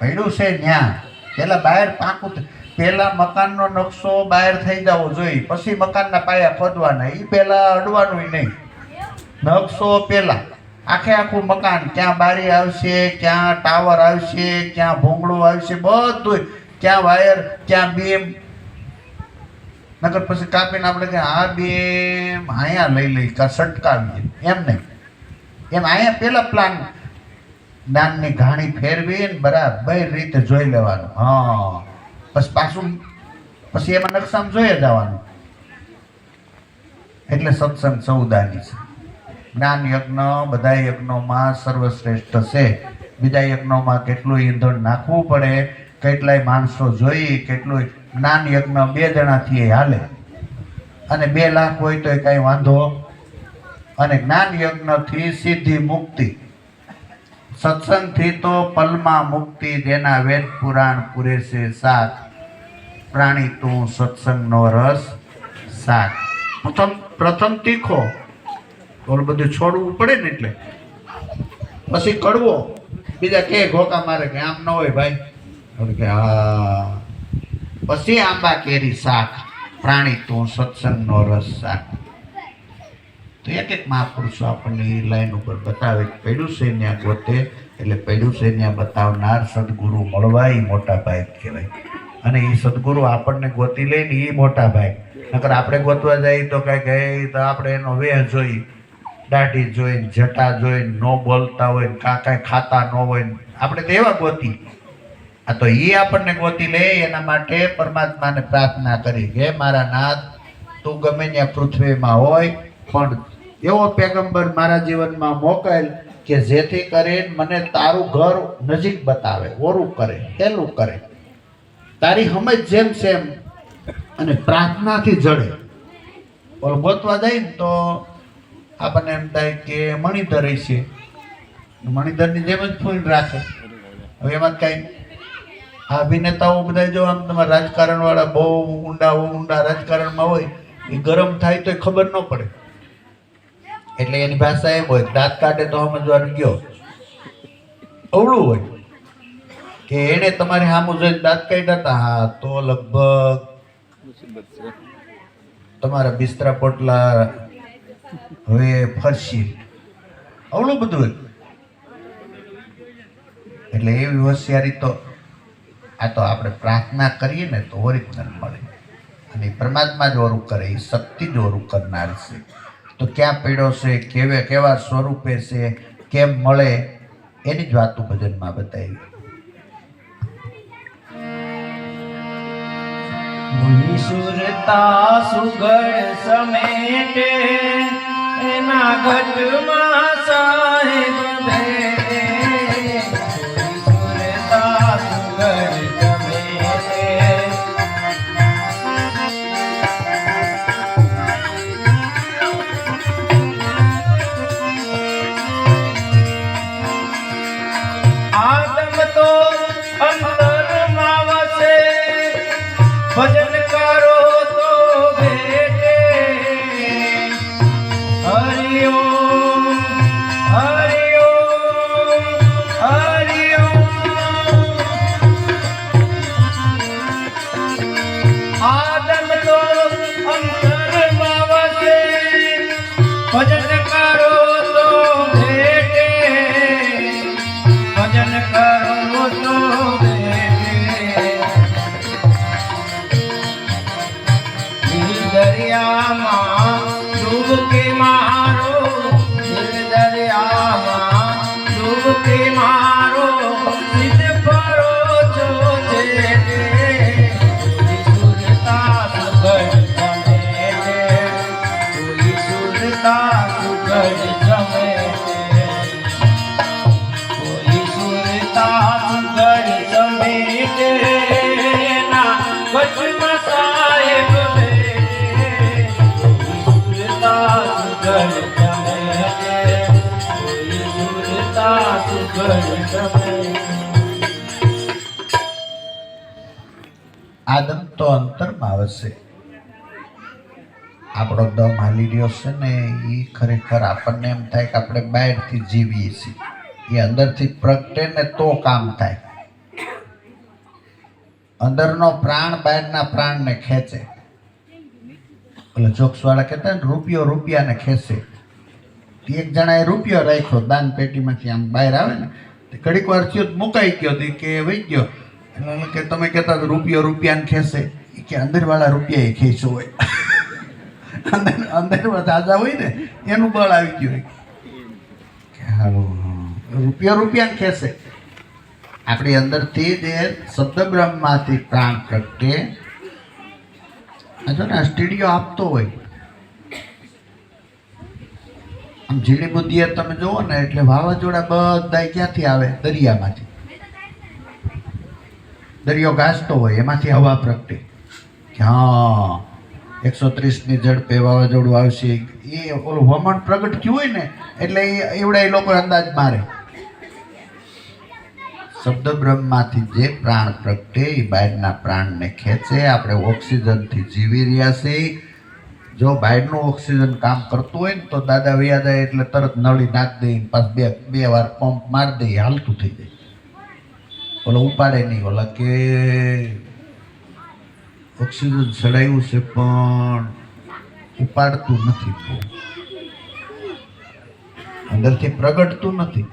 પડ્યું છે ત્યાં પેલા બહાર પાકું પહેલાં મકાનનો નકશો બહાર થઈ જવો જોઈએ પછી મકાનના પાયા ખોદવાના. એ પેલા અડવાનું નહીં. નકશો પેલા. આખે આખું મકાન. ક્યાં બારી આવશે, ક્યાં ટાવર આવશે, ક્યાં ભોંગળું આવશે બધું ક્યાં વાયર, ક્યાં બીમ. નકર પછી કાપીને આપણે કે આ બીમ અહીંયા લઈ લઈ, કા સટકાવીએ એમ નહીં. એમ અહીંયા પેલા પ્લાન જ્ઞાનની ઘાણી ફેરવી ને બરાબર રીતે જોઈ લેવાનું. હા. પછી પાછું, પછી એમાં નકશામાં જોઈએ જવાનું. એટલે સત્સંગ સૌદાની છે. જ્ઞાન યજ્ઞ, બધા યજ્ઞોમાં સર્વશ્રેષ્ઠ છે. બીજા યજ્ઞોમાં કેટલું ઈંધણ નાખવું પડે, કેટલાય માણસો જોઈ કેટલું જ્ઞાન યજ્ઞ બે જણાથી એ હાલે. અને બે લાખ હોય તો એ કાંઈ વાંધો. અને જ્ઞાન યજ્ઞથી સીધી મુક્તિ. સત્સંગથી તો પલમાં મુક્તિ જેના વેદ પુરાણ પૂરે છે સાથ પ્રાણી તું સત્સંગનો રસ સાથ પ્રથમ પ્રથમ તીખો. ઓલું બધું છોડવું પડે ને એટલે. પછી કડવો. બીજા કે ઘોકા મારે કે આમ ન હોય ભાઈ. કે, હા. પછી આંબા કેરી શાક પ્રાણી તું સત્સંગનો રસ શાક તો એક એક મહાપુરુષો આપણને એ લાઈન ઉપર બતાવે પડ્યું છે ત્યાં ગોતે એટલે પડ્યું છે બતાવનાર સદગુરુ મળવા એ મોટા ભાઈ કહેવાય. અને એ સદગુરુ આપણને ગોતી લે ને એ મોટા ભાઈ. નકર આપણે ગોતવા જઈએ તો કાંઈ એ તો આપણે એનો વેહ જોઈ, દાઢી જોઈને જટા જોઈને ન બોલતા હોય કાં કાંઈ ખાતા ન હોય આપણે તો એવા ગોતી. આ તો એ આપણને ગોતી લે એના માટે પરમાત્માને પ્રાર્થના કરી કે મારા નાથ, તું ગમે ત્યાં પૃથ્વીમાં હોય, પણ એવો પેગંબર મારા જીવનમાં મોકલ કે જેથી કરીને મને તારું ઘર નજીક બતાવે, ઓરું કરે, હેલું કરે. તારી સમજ જેમ સેમ અને પ્રાર્થનાથી જડે. ઓલ ગોતવા જાય ને તો આપણને એમ થાય કે મણિધર છે મણિધરની જેમ જ ફૂલ રાખે. હવે એમાં કાંઈ આ અભિનેતાઓ બધા જો આમ તમારા રાજકારણ વાળા બહુ ઊંડા ઊંડા રાજકારણમાં હોય, એ ગરમ થાય તો ખબર ન પડે. એટલે એની ભાષા એમ હોય, દાંત કાઢે તો સમજવાનું ગયો અવળું હોય. કે એને તમારે સામું જોઈને દાંત કાઢ્યા હતા હા, તો લગભગ તમારા બિસ્તરા પોટલા હવે ફરશી. અવળું બધું હોય. એટલે એવી હોશિયારી તો આ તો આપણે પ્રાર્થના કરીએ ને તો ઓરિજિનલ મળે. અને પરમાત્મા જ ઓરું કરે એ શક્તિ જ ઓરું કરનાર છે. તો ક્યાં પીડો છે, કેવે, કેવા સ્વરૂપે છે, કેમ મળે, એની જ વાતું ભજનમાં બતાવી. સુરતા સુગળ સમેટે, એના ઘટમાં સાહેબ ભજન કરો તો ભેટે. ભજન દરિયામાં ડૂબકી મારો આદમ તો અંતરમાં આવશે આપણો દમ હાલી રહ્યો છે ને એ ખરેખર આપણને એમ થાય કે આપણે બહારથી જીવીએ છીએ. એ અંદરથી પ્રગટે ને તો કામ થાય. અંદરનો પ્રાણ બહારના પ્રાણને ખેંચે. એટલે જોક્સવાળા કહેતા ને, રૂપિયો રૂપિયાને ખેંચે. એક જણાએ રૂપિયો રાખ્યો, દાન પેટીમાંથી આમ બહાર આવે ને ઘડીક વાર થયો મુકાઈ ગયો કે, વહી ગયો. કે તમે કહેતા હતા, રૂપિયો રૂપિયાને ખેંચે. કે, અંદરવાળા રૂપિયા એ ખેંચો હોય. અંદર અંદર તાજા હોય ને, એનું બળ આવી ગયું કે. રૂપિયો રૂપિયાને ખેંચે. આપણી અંદરથી જે શબ્દ બ્રહ્મમાંથી પ્રાણ પ્રગટે જો ને સ્ટીડિયો આપતો હોય. આમ ઝીણી બુદ્ધિએ તમે જુઓ ને, એટલે વાવાઝોડા બધા ક્યાંથી આવે? દરિયામાંથી. દરિયો ઘાસતો હોય, એમાંથી હવા પ્રગટે. કે હા, એકસો ત્રીસની ઝડપે વાવાઝોડું આવશે. એ ઓલું વમણ પ્રગટ થયું હોય ને, એટલે એ એવડા એ લોકો અંદાજ મારે. શબ્દ બ્રહ્મમાંથી જે પ્રાણ પ્રગટે, એ બહારના પ્રાણને ખેંચે. આપણે ઓક્સિજનથી જીવી રહ્યા છીએ જો બહારનું ઓક્સિજન કામ કરતું હોય ને, તો દાદા વ્યા જાય એટલે તરત નળી નાખી દઈ પાછ બે બે વાર પંપ મારી દઈ હાલતું થઈ જાય. ઓલો ઉપાડે નહીં, ઓલા કે ઓક્સિજન ચડાવ્યું છે, પણ ઉપાડતું નથી. અંદરથી પ્રગટતું નથી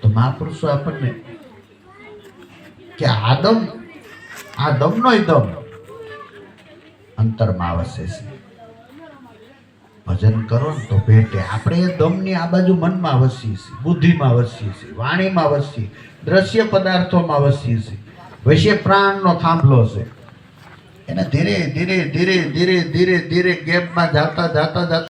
તો મહાપુરુષો આપણને કે આદમ આ દમનો દમ અંતરમાં આવશે છે ભજન કરો ને તો ભેટે. આપણે એ દમની આ બાજુ મનમાં વસીએ છીએ, બુદ્ધિમાં વસીએ છીએ, વાણીમાં વસીએ દ્રશ્ય પદાર્થોમાં વસીએ છીએ. વૈશ્ય પ્રાણનો થાંભલો છે. એને ધીરે ધીરે ધીરે ધીરે ધીરે ધીરે ગેપમાં જાતા જાતા જાતા